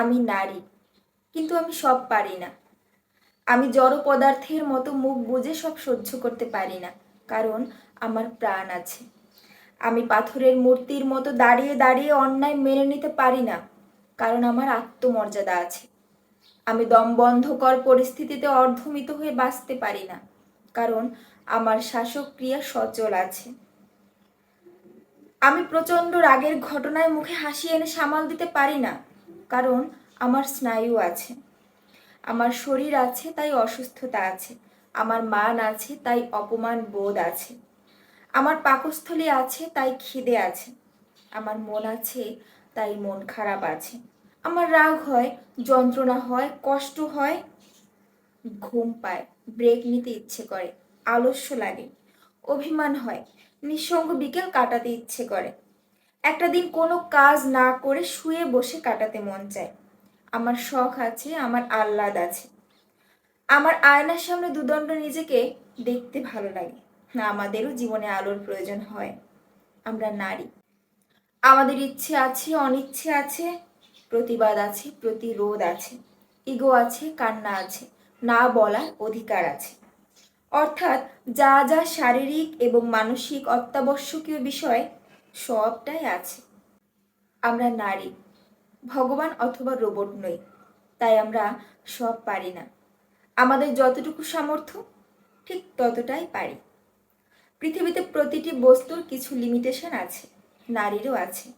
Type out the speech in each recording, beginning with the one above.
আমি নারী, কিন্তু আমি সব পারি না। আমি জড় পদার্থের মতো মুখ বুঝে সব সহ্য করতে পারি না, কারণ আমার প্রাণ আছে। আমি পাথরের মূর্তির মতো দাঁড়িয়ে দাঁড়িয়ে অন্যায় মেনে নিতে পারি না, কারণ আমার আত্মমর্যাদা আছে। আমি দম বন্ধকর পরিস্থিতিতে অর্ধমিত হয়ে বাঁচতে পারি না, কারণ আমার শ্বাসক্রিয়া সচল আছে। আমি প্রচণ্ড রাগের ঘটনায় মুখে হাসি এনে সামাল দিতে পারি না কারণ আমার স্নায়ু আছে। আমার শরীর আছে, তাই অসুস্থতা আছে। আমার মান আছে, তাই অপমান বোধ আছে। আমার পাকস্থলী আছে, তাই খিদে আছে। আমার মন আছে, তাই মন খারাপ আছে। আমার রাগ হয়, যন্ত্রণা হয়, কষ্ট হয়, ঘুম পায় ব্রেক নিতে ইচ্ছে করে, আলস্য লাগে, অভিমান হয়, নিঃসঙ্গ বিকেল কাটাতে ইচ্ছে করে। একটা দিন কোনো কাজ না করে শুয়ে বসে কাটাতে মন চায়। আমার শখ আছে, আমার আহ্লাদ আছে। আমার আয়নার সামনে দুদণ্ড নিজেকে দেখতে ভালো লাগে। না, আমাদেরও জীবনে আলোর প্রয়োজন হয়। আমরা নারী। আমাদের ইচ্ছে আছে, অনিচ্ছে আছে, প্রতিবাদ আছে, প্রতিরোধ আছে। ইগো আছে, কান্না আছে। না বলার অধিকার আছে। অর্থাৎ যা যা শারীরিক এবং মানসিক অত্যাবশ্যকীয় বিষয় সবটাই আছে। আমরা নারী। ভগবান অথবা রোবট নই, তাই আমরা সব পারি না। আমাদের যতটুকু সামর্থ্য, ঠিক ততটাই পারি। পৃথিবীতে প্রতিটি বস্তুর কিছু লিমিটেশন আছে, নারীরও আছে।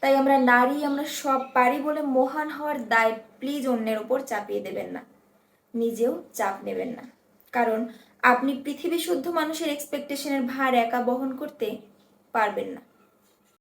তাই আমরা নারী, আমরা সব পারি বলে মহান হওয়ার দায় প্লিজ অন্যের ওপর চাপিয়ে দেবেন না। নিজেও চাপ নেবেন না। কারণ আপনি পৃথিবী শুদ্ধ মানুষের এক্সপেকটেশনের ভার একা বহন করতে পারবেন না।